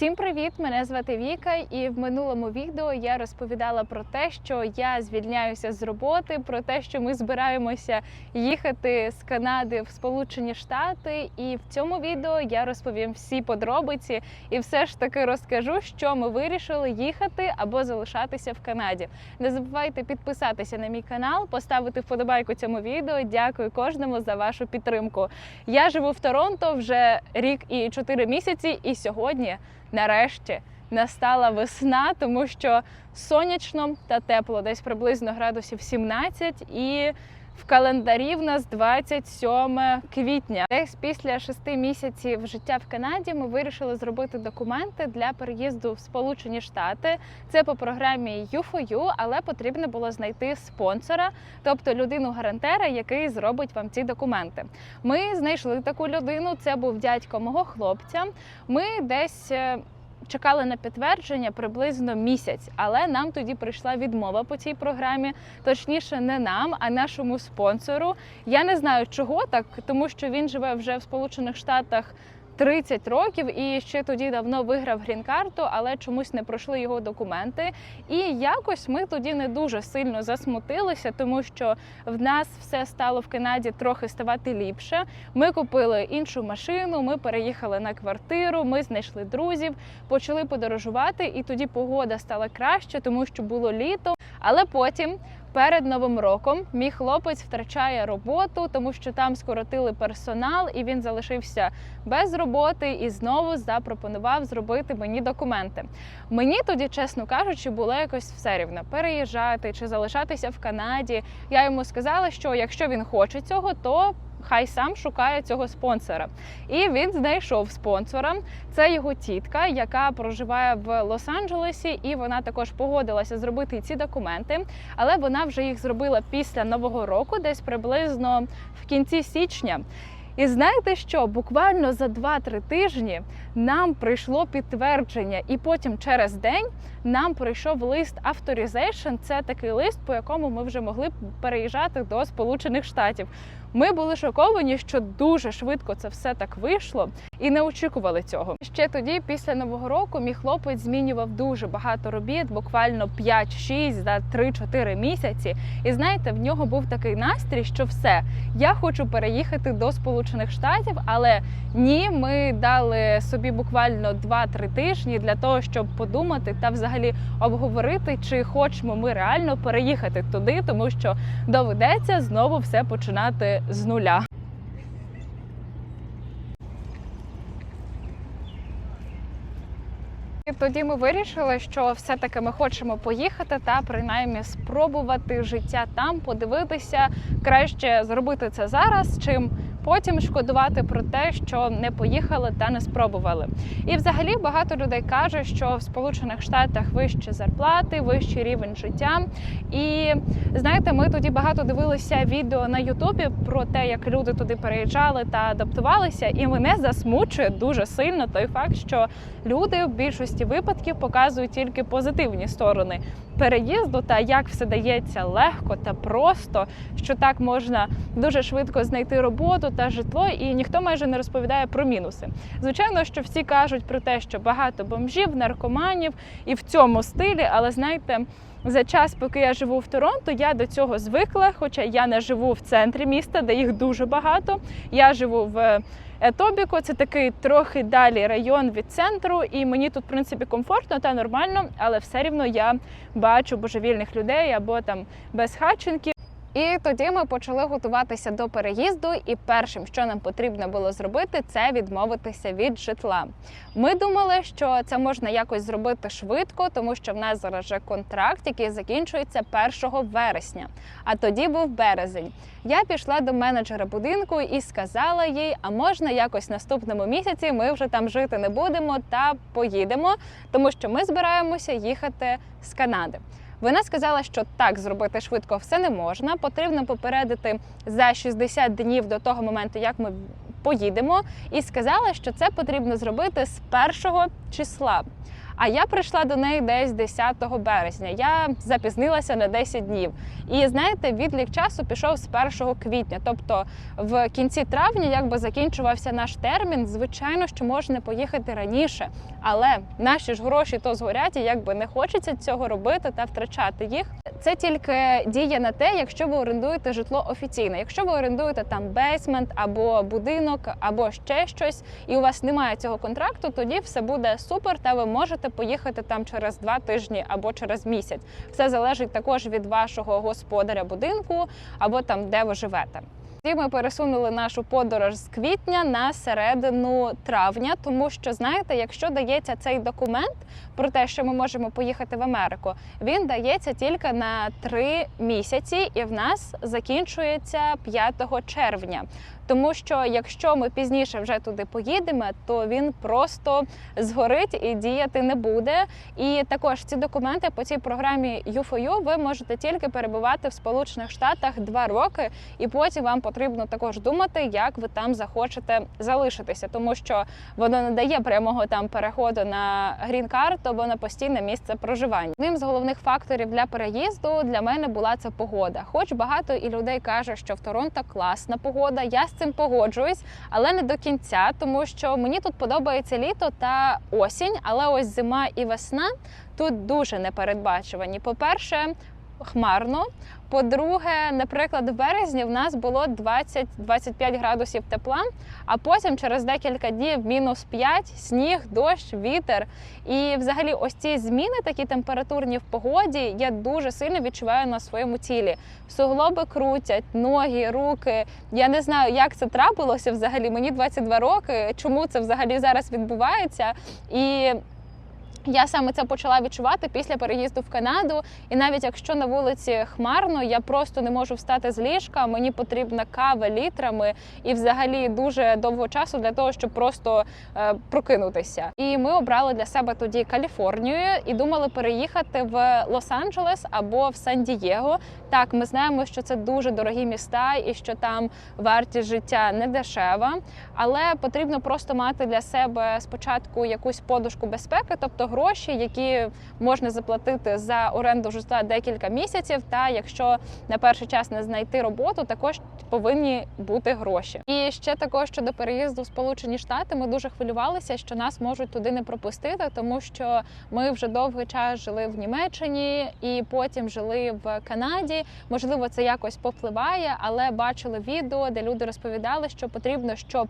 Всім привіт! Мене звати Віка, і в минулому відео я розповідала про те, що я звільняюся з роботи, про те, що ми збираємося їхати з Канади в Сполучені Штати. І в цьому відео я розповім всі подробиці і все ж таки розкажу, що ми вирішили їхати або залишатися в Канаді. Не забувайте підписатися на мій канал, поставити вподобайку цьому відео. Дякую кожному за вашу підтримку. Я живу в Торонто вже рік і чотири місяці, і сьогодні нарешті настала весна, тому що сонячно та тепло, десь приблизно градусів 17 і. В календарі в нас 27 квітня. Десь після шести місяців життя в Канаді ми вирішили зробити документи для переїзду в Сполучені Штати. Це по програмі U4U, але потрібно було знайти спонсора, тобто людину-гарантера, який зробить вам ці документи. Ми знайшли таку людину. Це був дядько мого хлопця. Ми десь. Чекали на підтвердження приблизно місяць, але нам тоді прийшла відмова по цій програмі. Точніше, не нам, а нашому спонсору. Я не знаю, чого так, тому що він живе вже в Сполучених Штатах 30 років і ще тоді давно виграв грін-карту, але чомусь не пройшли його документи. І якось ми тоді не дуже сильно засмутилися, тому що в нас все стало в Канаді трохи ставати ліпше. Ми купили іншу машину, ми переїхали на квартиру, ми знайшли друзів, почали подорожувати, і тоді погода стала краще, тому що було літо. Але потім. Перед новим роком мій хлопець втрачає роботу, тому що там скоротили персонал, і він залишився без роботи і знову запропонував зробити мені документи. Мені тоді, чесно кажучи, було якось все рівно переїжджати чи залишатися в Канаді. Я йому сказала, що якщо він хоче цього, то хай сам шукає цього спонсора. І він знайшов спонсора. Це його тітка, яка проживає в Лос-Анджелесі, і вона також погодилася зробити ці документи, але вона вже їх зробила після нового року, десь приблизно в кінці січня. І знаєте що? Буквально за 2-3 тижні нам прийшло підтвердження, і потім через день нам прийшов лист Authorization. Це такий лист, по якому ми вже могли переїжджати до Сполучених Штатів. Ми були шоковані, що дуже швидко це все так вийшло, і не очікували цього. Ще тоді, після нового року, мій хлопець змінював дуже багато робіт, буквально 5-6 за 3-4 місяці. І знаєте, в нього був такий настрій, що все, я хочу переїхати до Сполучених Штатів, але ні, ми дали собі буквально 2-3 тижні для того, щоб подумати та взагалі обговорити, чи хочемо ми реально переїхати туди, тому що доведеться знову все починати з нуля. І тоді ми вирішили, що все-таки ми хочемо поїхати та принаймні спробувати життя там, подивитися, краще зробити це зараз, чим потім шкодувати про те, що не поїхали та не спробували. І взагалі багато людей каже, що в Сполучених Штатах вищі зарплати, вищий рівень життя. І знаєте, ми тоді багато дивилися відео на Ютубі про те, як люди туди переїжджали та адаптувалися, і мене засмучує дуже сильно той факт, що люди в більшості випадків показують тільки позитивні сторони переїзду та як все дається легко та просто, що так можна дуже швидко знайти роботу та житло, і ніхто майже не розповідає про мінуси. Звичайно, що всі кажуть про те, що багато бомжів, наркоманів і в цьому стилі, але знаєте. За час, поки я живу в Торонто, я до цього звикла, хоча я не живу в центрі міста, де їх дуже багато. Я живу в Етобіко, це такий трохи далі район від центру, і мені тут, в принципі, комфортно та нормально, але все рівно я бачу божевільних людей або там безхатченків. І тоді ми почали готуватися до переїзду, і першим, що нам потрібно було зробити, це відмовитися від житла. Ми думали, що це можна якось зробити швидко, тому що в нас зараз вже контракт, який закінчується 1 вересня. А тоді був березень. Я пішла до менеджера будинку і сказала їй: а можна якось наступному місяці ми вже там жити не будемо та поїдемо, тому що ми збираємося їхати з Канади. Вона сказала, що так зробити швидко все не можна. Потрібно попередити за 60 днів до того моменту, як ми поїдемо, і сказала, що це потрібно зробити з першого числа. А я прийшла до неї десь 10 березня. Я запізнилася на 10 днів. І знаєте, відлік часу пішов з 1 квітня. Тобто в кінці травня, якби закінчувався наш термін, звичайно, що можна поїхати раніше. Але наші ж гроші то згорять, і якби не хочеться цього робити та втрачати їх. Це тільки діє на те, якщо ви орендуєте житло офіційне. Якщо ви орендуєте там бейсмент або будинок, або ще щось, і у вас немає цього контракту, тоді все буде супер, та ви можете поїхати там через два тижні або через місяць. Все залежить також від вашого господаря будинку або там, де ви живете. Тоді ми пересунули нашу подорож з квітня на середину травня, тому що знаєте, якщо дається цей документ про те, що ми можемо поїхати в Америку, він дається тільки на три місяці, і в нас закінчується 5 червня. Тому що якщо ми пізніше вже туди поїдемо, то він просто згорить і діяти не буде. І також ці документи по цій програмі U4U ви можете тільки перебувати в Сполучених Штатах два роки, і потім вам потрібно також думати, як ви там захочете залишитися, тому що воно не дає прямого там переходу на грін-карт або на постійне місце проживання. Одним з головних факторів для переїзду для мене була це погода. Хоч багато і людей каже, що в Торонто класна погода. Я з цим погоджуюсь, але не до кінця, тому що мені тут подобається літо та осінь, але ось зима і весна тут дуже непередбачувані. По-перше, хмарно. По-друге, наприклад, в березні в нас було 20-25 градусів тепла, а потім через декілька днів мінус 5, сніг, дощ, вітер. І взагалі, ось ці зміни, такі температурні в погоді, я дуже сильно відчуваю на своєму тілі. Суглоби крутять, ноги, руки. Я не знаю, як це трапилося взагалі. Мені 22 роки. Чому це взагалі зараз відбувається? І я саме це почала відчувати після переїзду в Канаду. І навіть якщо на вулиці хмарно, я просто не можу встати з ліжка. Мені потрібна кава літрами і взагалі дуже довго часу для того, щоб просто е, прокинутися. І ми обрали для себе тоді Каліфорнію і думали переїхати в Лос-Анджелес або в Сан-Дієго. Так, ми знаємо, що це дуже дорогі міста і що там вартість життя не дешева, але потрібно просто мати для себе спочатку якусь подушку безпеки, тобто гроші, які можна заплатити за оренду житла декілька місяців. Та якщо на перший час не знайти роботу, також повинні бути гроші. І ще також щодо переїзду в Сполучені Штати, ми дуже хвилювалися, що нас можуть туди не пропустити, тому що ми вже довгий час жили в Німеччині і потім жили в Канаді. Можливо, це якось попливає, але бачили відео, де люди розповідали, що потрібно, щоб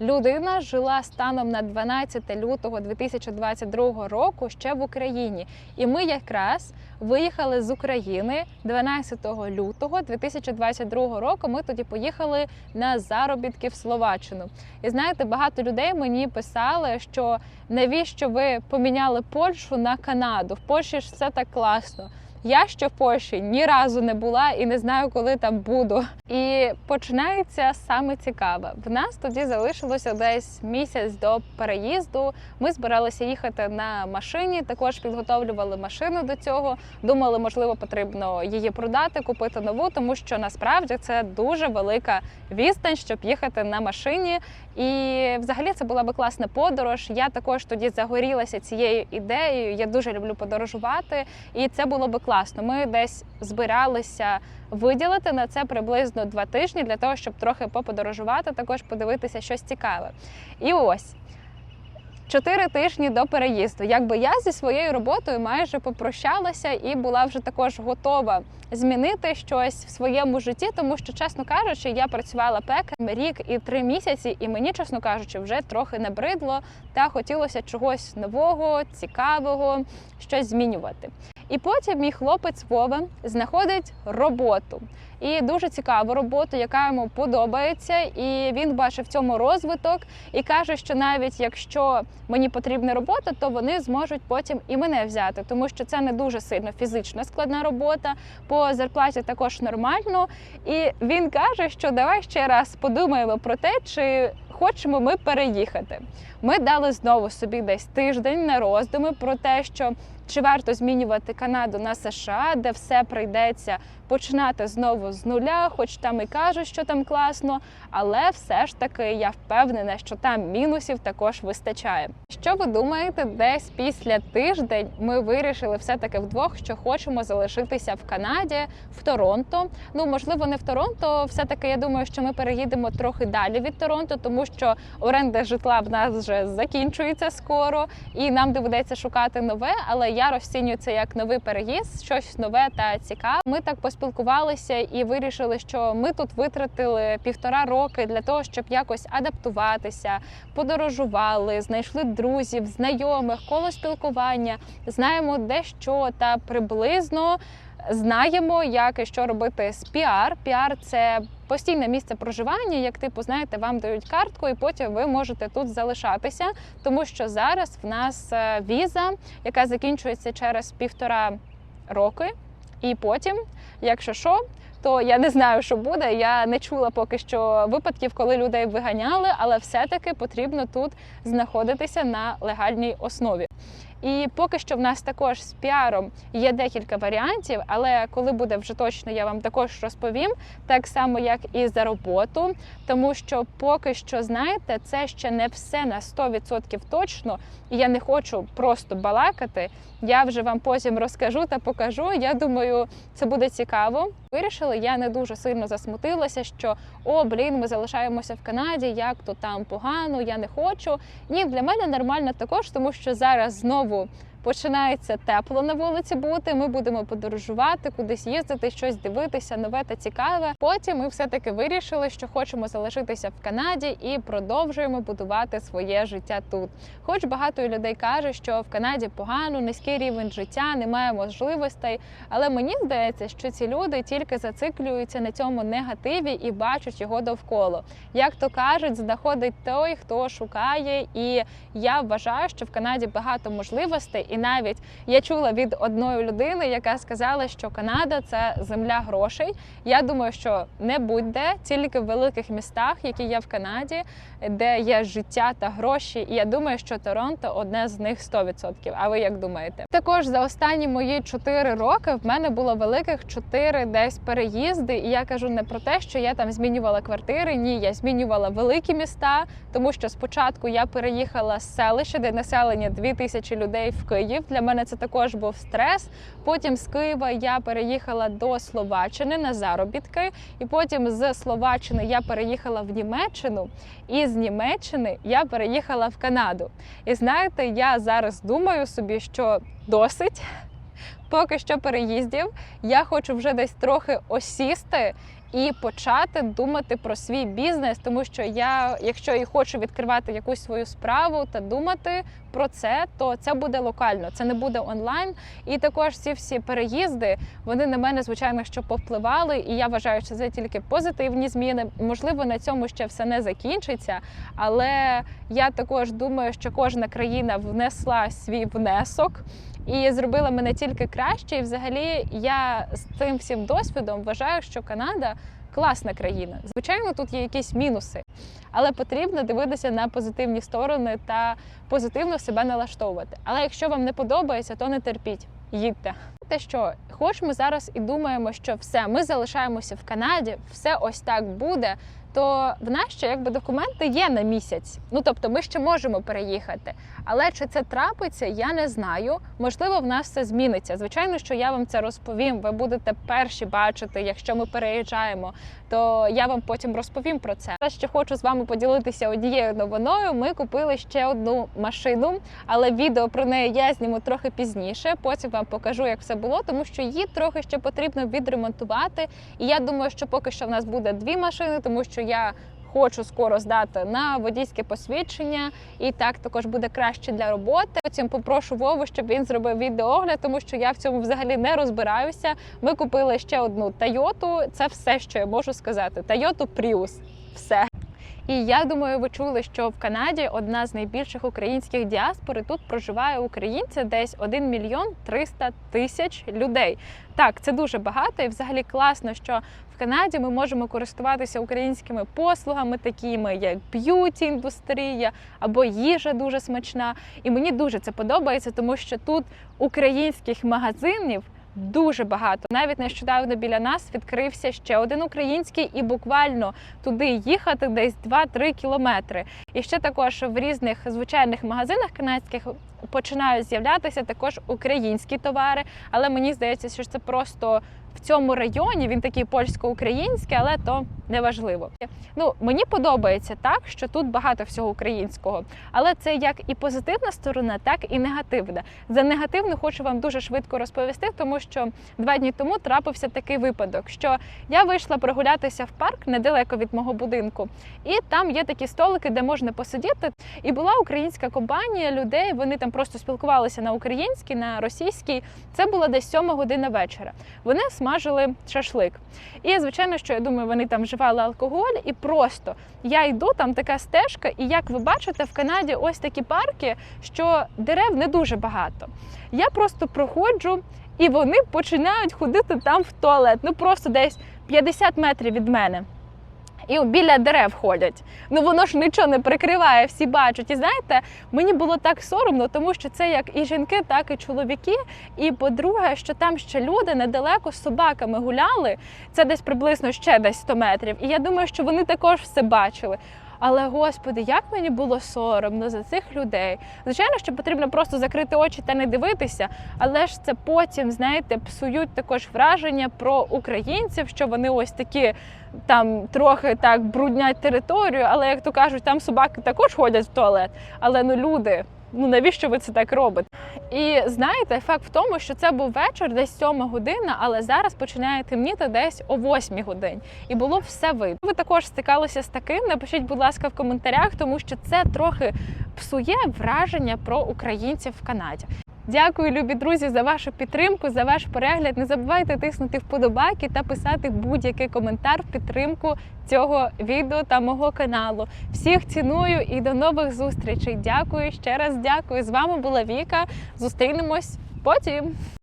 людина жила станом на 12 лютого 2022 року ще в Україні. І ми якраз виїхали з України 12 лютого 2022 року. Ми тоді поїхали на заробітки в Словаччину. І знаєте, багато людей мені писали, що навіщо ви поміняли Польщу на Канаду? В Польщі ж все так класно. Я ще в Польщі ні разу не була і не знаю, коли там буду. І починається саме цікаве. В нас тоді залишилося десь місяць до переїзду. Ми збиралися їхати на машині. Також підготовлювали машину до цього. Думали, можливо, потрібно її продати, купити нову, тому що насправді це дуже велика відстань, щоб їхати на машині. І взагалі це була би класна подорож. Я також тоді загорілася цією ідеєю. Я дуже люблю подорожувати, і це було би класно. Ми десь збиралися виділити на це приблизно два тижні для того, щоб трохи поподорожувати, також подивитися щось цікаве. І ось. Чотири тижні до переїзду, якби я зі своєю роботою майже попрощалася і була вже також готова змінити щось в своєму житті, тому що, чесно кажучи, я працювала пекарем рік і три місяці, і мені, чесно кажучи, вже трохи набридло та хотілося чогось нового, цікавого, щось змінювати. І потім мій хлопець Вова знаходить роботу. І дуже цікаву роботу, яка йому подобається, і він бачив в цьому розвиток і каже, що навіть якщо мені потрібна робота, то вони зможуть потім і мене взяти, тому що це не дуже сильно фізично складна робота. По зарплаті також нормально. І він каже, що давай ще раз подумаємо про те, чи хочемо ми переїхати. Ми дали знову собі десь тиждень на роздуми про те, що чи варто змінювати Канаду на США, де все прийдеться починати знову з нуля, хоч там і кажуть, що там класно, але все ж таки я впевнена, що там мінусів також вистачає. Що ви думаєте, десь після тиждень ми вирішили все-таки вдвох, що хочемо залишитися в Канаді, в Торонто. Ну можливо, не в Торонто. Все таки я думаю, що ми переїдемо трохи далі від Торонто, тому що оренда житла в нас вже закінчується скоро, і нам доведеться шукати нове. Але я розцінюю це як новий переїзд, щось нове та цікаве. Ми так поспілкувалися і вирішили, що ми тут витратили півтора роки для того, щоб якось адаптуватися, подорожували, знайшли друзів, знайомих, коло спілкування, знаємо де що та приблизно. Знаємо, як і що робити з піар. Піар це постійне місце проживання. Як типу, знаєте, вам дають картку, і потім ви можете тут залишатися, тому що зараз в нас е, віза, яка закінчується через півтора роки, і потім, якщо що. То я не знаю, що буде. Я не чула поки що випадків, коли людей виганяли, але все-таки потрібно тут знаходитися на легальній основі. І поки що в нас також з піаром є декілька варіантів, але коли буде вже точно, я вам також розповім, так само як і за роботу, тому що поки що, знаєте, це ще не все на 100% точно, і я не хочу просто балакати. Я вже вам потім розкажу та покажу. Я думаю, це буде цікаво. Вирішили, я не дуже сильно засмутилася, що о, блін, ми залишаємося в Канаді, як то там погано, я не хочу. Ні, для мене нормально також, тому що зараз знову favor, починається тепло на вулиці бути. Ми будемо подорожувати, кудись їздити, щось дивитися, нове та цікаве. Потім ми все-таки вирішили, що хочемо залишитися в Канаді і продовжуємо будувати своє життя тут. Хоч багато людей каже, що в Канаді погано, низький рівень життя, немає можливостей. Але мені здається, що ці люди тільки зациклюються на цьому негативі і бачать його довкола. Як то кажуть, знаходить той, хто шукає, і я вважаю, що в Канаді багато можливостей. І навіть я чула від одної людини, яка сказала, що Канада це земля грошей. Я думаю, що не будь-де, тільки в великих містах, які є в Канаді, де є життя та гроші. І я думаю, що Торонто одне з них 100%. А ви як думаєте? Також за останні мої 4 роки в мене було великих 4 десь переїзди. І я кажу не про те, що я там змінювала квартири. Ні, я змінювала великі міста, тому що спочатку я переїхала з селища, де населення 2000 людей в Київ. Для мене це також був стрес. Потім з Києва я переїхала до Словаччини на заробітки, і потім з Словаччини я переїхала в Німеччину, і з Німеччини я переїхала в Канаду. І знаєте, я зараз думаю собі, що досить. Поки що переїздів, я хочу вже десь трохи осісти і почати думати про свій бізнес, тому що я, якщо і хочу відкривати якусь свою справу та думати про це, то це буде локально, це не буде онлайн. І також ці всі переїзди вони на мене, звичайно, що повпливали. І я вважаю, що це тільки позитивні зміни. Можливо, на цьому ще все не закінчиться, але я також думаю, що кожна країна внесла свій внесок. І зробила мене тільки краще. І взагалі я з цим всім досвідом вважаю, що Канада класна країна. Звичайно, тут є якісь мінуси, але потрібно дивитися на позитивні сторони та позитивно себе налаштовувати. Але якщо вам не подобається, то не терпіть, їдьте. Те, що хоч ми зараз і думаємо, що все, ми залишаємося в Канаді, все ось так буде. То в нас ще якби документи є на місяць. Ну тобто ми ще можемо переїхати. Але чи це трапиться, я не знаю. Можливо, в нас все зміниться. Звичайно, що я вам це розповім. Ви будете перші бачити, якщо ми переїжджаємо, то я вам потім розповім про це. Ще хочу з вами поділитися однією новиною. Ми купили ще одну машину, але відео про неї я зніму трохи пізніше. Потім вам покажу, як все було, тому що її трохи ще потрібно відремонтувати. І я думаю, що поки що в нас буде дві машини, тому що я. Хочу скоро здати на водійське посвідчення, і так також буде краще для роботи. Потім попрошу Вову, щоб він зробив відеоогляд, тому що я в цьому взагалі не розбираюся. Ми купили ще одну Тойоту. Це все, що я можу сказати. Тойоту Prius. Все. І я думаю, ви чули, що в Канаді одна з найбільших українських діаспор. і Тут проживає українців десь 1 мільйон 300 тисяч людей. Так, це дуже багато, і взагалі класно, що в Канаді ми можемо користуватися українськими послугами, такими як б'юті індустрія або їжа дуже смачна. І мені дуже це подобається, тому що тут українських магазинів. Дуже багато. Навіть нещодавно біля нас відкрився ще один український, і буквально туди їхати десь 2-3 кілометри. І ще також в різних звичайних магазинах канадських починають з'являтися також українські товари. Але мені здається, що це просто в цьому районі він такий польсько-український, але то не важливо. Ну мені подобається так, що тут багато всього українського, але це як і позитивна сторона, так і негативна. За негативну хочу вам дуже швидко розповісти, тому що два дні тому трапився такий випадок, що я вийшла прогулятися в парк недалеко від мого будинку, і там є такі столики, де можна посидіти. І була українська компанія людей. Вони там просто спілкувалися на українській, на російській. Це було десь сьома година вечора. Вони смажили шашлик. І звичайно, що я думаю, вони там вживали алкоголь, і просто я йду, там така стежка, і як ви бачите, в Канаді ось такі парки, що дерев не дуже багато. Я просто проходжу, і вони починають ходити там в туалет. Ну просто десь 50 метрів від мене. І біля дерев ходять. Ну воно ж нічого не прикриває, всі бачать. І знаєте, мені було так соромно, тому що це як і жінки, так і чоловіки. І по-друге, що там ще люди недалеко з собаками гуляли. Це десь приблизно ще десь 100 метрів. І я думаю, що вони також все бачили. Але господи, як мені було соромно за цих людей. Звичайно, що потрібно просто закрити очі та не дивитися, але ж це потім, знаєте, псують також враження про українців, що вони ось такі там трохи так бруднять територію. Але як то кажуть, там собаки також ходять в туалет. Але ну люди. Ну навіщо ви це так робите? І знаєте, факт в тому, що це був вечір, десь сьома година, але зараз починає темніти десь о восьмій годині. І було все видно. Ви також стикалися з таким. Напишіть, будь ласка, в коментарях, тому що це трохи псує враження про українців в Канаді. Дякую, любі друзі, за вашу підтримку, за ваш перегляд. Не забувайте тиснути вподобайки та писати будь-який коментар в підтримку цього відео та мого каналу. Всіх ціную і до нових зустрічей. Дякую ще раз. Дякую. З вами була Віка. Зустрінемось потім.